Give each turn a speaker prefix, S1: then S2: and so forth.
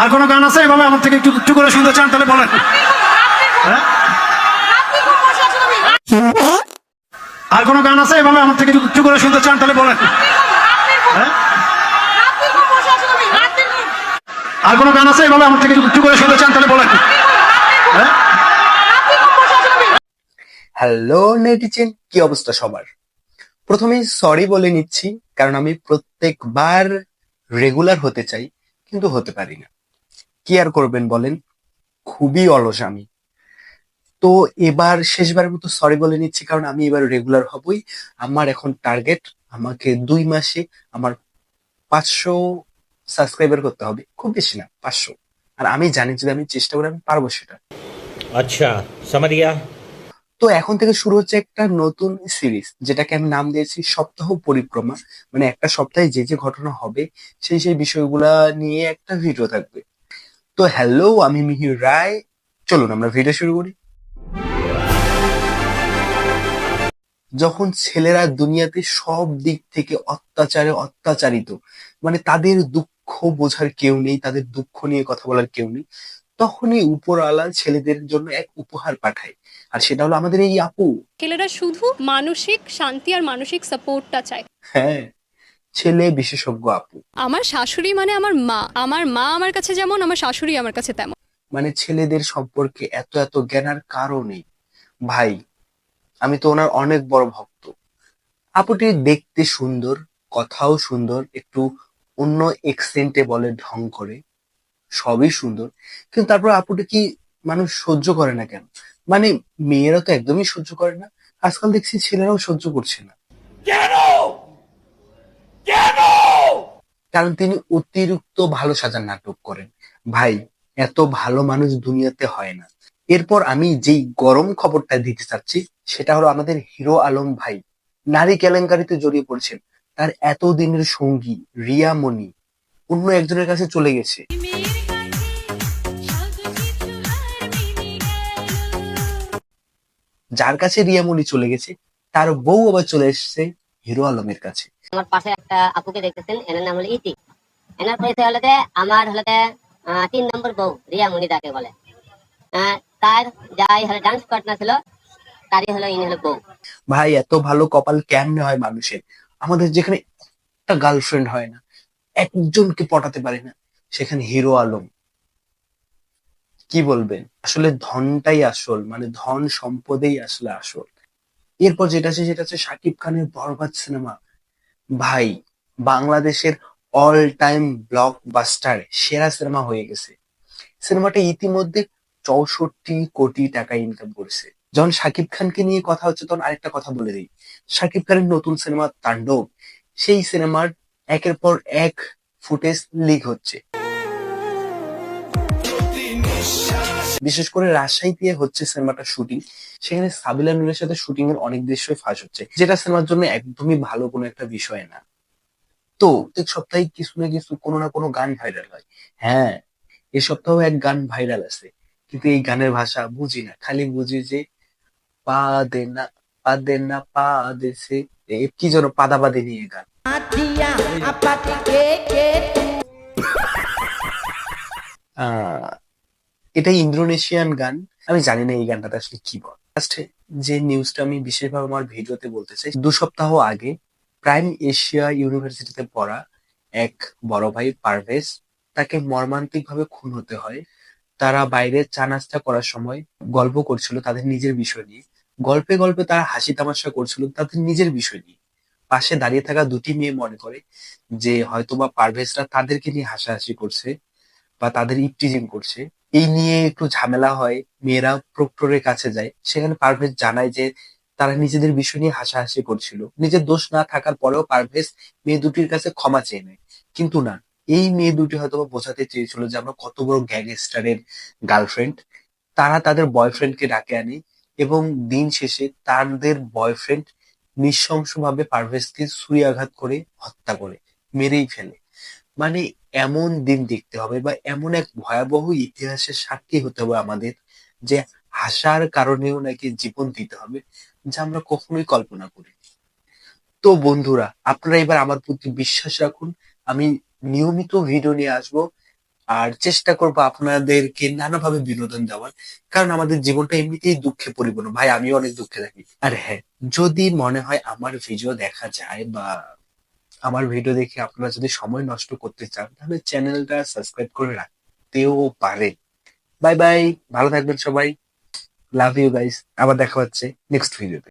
S1: আর কোনো গান আছে? এভাবে আমার থেকে একটু একটু করে শুনতে চান, তাহলে বলেন। হ্যাঁ? আর কোনো গান আছে? এভাবে আমার থেকে একটু করে শুনতে চান, তাহলে বলেন। হ্যাঁ? আর কোনো গান আছে? এভাবে আমার থেকে একটু করে শুনতে চান, তাহলে বলেন। হ্যাঁ?
S2: হ্যালো নেটিজেন কি অবস্থা সবার? প্রথমেই সরি বলে নিচ্ছি, কারণ আমি প্রত্যেকবার রেগুলার হতে চাই, কিন্তু হতে পারি না। কেয়ার করবেন বলেন খুবই অলস আমি। তো এবার শেষবারের মতো সরি বলে নিচ্ছি কারণ আমি এবার রেগুলার হবই। আমার এখন টার্গেট আমাকে দুই মাসে আমার পাঁচশো সাবস্ক্রাইবার করতে হবে খুব বেশি না পাঁচশো। আর আমি জানি যদি আমি চেষ্টা করে আমি পারব সেটা।
S3: আচ্ছা সামারিয়া?
S2: তো এখন থেকে শুরু হচ্ছে একটা নতুন সিরিজ যেটাকে আমি নাম দিয়েছি সপ্তাহ পরিক্রমা। মানে একটা সপ্তাহে যে যে ঘটনা হবে সেই সেই বিষয়গুলা নিয়ে একটা ভিডিও থাকবে। তো হ্যালো আমি মিহির রায়। চলুন আমরা ভিডিও শুরু করি। যখন ছেলেরা দুনিয়াতে সব দিক থেকে অত্যাচারে অত্যাচারিত মানে তাদের দুঃখ বোঝার কেউ নেই তাদের দুঃখ নিয়ে কথা বলার কেউ নেই তখনই উপরওয়ালা ছেলেদের জন্য এক উপহার পাঠায়। আর সেটা হলো আমাদের এই আপু।
S4: ছেলেরা শুধু মানসিক শান্তি আর মানসিক সাপোর্টটা চায়।
S2: হ্যাঁ। ছেলে বিশেষজ্ঞ আপু।
S4: আমার শাশুড়ি মানে আমার মা। আমার মা আমার কাছে যেমন আমার শাশুড়ি আমার কাছে তেমন।
S2: মানে ছেলেদের সম্পর্কে এত এত জ্ঞানার কারণে ভাই আমি তো ওনার অনেক বড় ভক্ত। আপুটি দেখতে সুন্দর কথাও সুন্দর একটু অন্য এক্সেন্টে বলে ঢং করে সবই সুন্দর। কিন্তু তারপর আপুটি কি মানুষ সহ্য করে না কেন? মানে মেয়েরা তো একদমই সহ্য করে না। আজকাল দেখছি ছেলেরাও সহ্য করছে না। কারণ তিনি অতিরিক্ত ভালো সাজার নাটক করেন। ভাই, এত ভালো মানুষ দুনিয়াতে হয় না। এরপর আমি যেই গরম খবরটা দিতে চাচ্ছি, সেটা হলো আমাদের হিরো আলম ভাই। নারী কেলেঙ্কারিতে জড়িয়ে পড়েছেন। তার এতদিনের সঙ্গী রিয়া মনি অন্য একজনের কাছে চলে গেছে। যার কাছে রিয়া মনি চলে গেছে, তার বউ আবার চলে এসেছে হিরো আলমের কাছে।
S5: আমার পাশে একটা আপুকে দেখতেছেন, এনার নাম হলো ইতি। এনার পরিচয় হলো আমার হলো তিন নম্বর বউ, রিয়া মুনি তাকে বলে। তার যাই হলো ডান্স পার্টনার ছিল, তারই হলো ইনি হলো বউ।
S2: ভাই, এত ভালো কপাল কেমনে হয় মানুষের আমাদের যেখানে একটা গার্লফ্রেন্ড হয় না, একজনকে পটাতে পারে না, সেখানে হিরো আলম। কি বলবেন? আসলে ধনটাই আসল মানে ধন সম্পদেই আসলে আসল। এরপর যেটা আছে সেটা হচ্ছে শাকিব খানের বরবাদ সিনেমা। ভাই, বাংলাদেশের অল টাইম ব্লকবাস্টার সেরা সিনেমা হয়ে গেছে। সিনেমাটা ইতিমধ্যে চৌষট্টি কোটি টাকা ইনকাম করেছে। যখন শাকিব খানকে নিয়ে কথা হচ্ছে, তখন আরেকটা কথা বলে দিই। শাকিব খানের নতুন সিনেমা তাণ্ডব, সেই সিনেমার একের পর এক ফুটেজ লিক হচ্ছে। বিশেষ করে রাজশাহীতে হচ্ছে সিনেমাটা শুটিং সেখানে সাবিলা নুরের সাথে শুটিং এর অনেক দৃশ্যই ফাঁস হচ্ছে। যেটা সিনেমার জন্য একদমই ভালো কোনো একটা বিষয় না। তো প্রত্যেক সপ্তাহে কিছু না কিছু কোনো না কোনো গান ভাইরাল হয়। হ্যাঁ এই সপ্তাহেও এক গান ভাইরাল আছে। কিন্তু এই গানের ভাষা বুঝি না। খালি বুঝি যে পা দে না, পা দে না, পা এ কি যেন পাদাবাদে নিয়ে গান। এটা ইন্দোনেশিয়ান গান। আমি জানি না এই গানটাতে আসলে কি বল। যে নিউজটা আমি বিশেষভাবে আমার ভিডিওতে বলতে চাই, দু সপ্তাহ আগে প্রাইম এশিয়া ইউনিভার্সিটিতে পড়া এক বড় ভাই পারভেজ তাকে মর্মান্তিক ভাবে খুন হতে হয়। তারা বাইরে চা নাস্তা করার সময় গল্প করছিল তাদের নিজের বিষয় নিয়ে। গল্পে গল্পে তারা হাসি তামাশা করছিল তাদের নিজের বিষয় নিয়ে। পাশে দাঁড়িয়ে থাকা দুটি মেয়ে মনে করে যে হয়তোবা পারভেজরা তাদেরকে নিয়ে হাসাহাসি করছে বা তাদের ইপটিজিং করছে। এই নিয়ে একটু ঝামেলা হয়, মেয়েরা প্রক্টরের কাছে যায়। সেখানে পারভেজ জানায় যে তারা নিজেদের বিষয় নিয়ে হাসাহাসি করছিল। নিজের দোষ না থাকার পরেও পারভেজ মেয়ে দুটির কাছে ক্ষমা চেয়ে নেয়। কিন্তু না, এই মেয়ে দুটি হয়তো বোঝাতে চেয়েছিল যে আমরা কত বড় গ্যাংস্টারের গার্লফ্রেন্ড। তারা তাদের বয়ফ্রেন্ডকে ডাকে আনে এবং দিন শেষে তাদের বয়ফ্রেন্ড নৃশংসভাবে পারভেজকে ছুরিয়াঘাত করে হত্যা করে, মেরেই ফেলে। মানে এমন দিন দেখতে হবে বা এমন এক ভয়াবহ ইতিহাসের সাক্ষী হতে হবে আমাদের যে হাসার কারণেও নাকি জীবন দিতে হবে, যা আমরা কখনোই কল্পনা করি তো বন্ধুরা, আপনারা এবার আমার প্রতি বিশ্বাস রাখুন, আমি নিয়মিত ভিডিও নিয়ে আসব আর চেষ্টা করব আপনাদেরকে নানাভাবে বিনোদন দেওয়ার, কারণ আমাদের জীবনটা এমনিতেই দুঃখে পরিপূর্ণ। ভাই, আমিও অনেক দুঃখে থাকি। আর হ্যাঁ যদি মনে হয় আমার ভিডিও দেখা যায় বা আমার ভিডিও দেখে আপনারা যদি সময় নষ্ট করতে চান, তাহলে চ্যানেলটা সাবস্ক্রাইব করে রাখতেও পারে বাই বাই ভালো থাকবেন সবাই। লাভ ইউ গাইস আবার দেখা হচ্ছে নেক্সট ভিডিওতে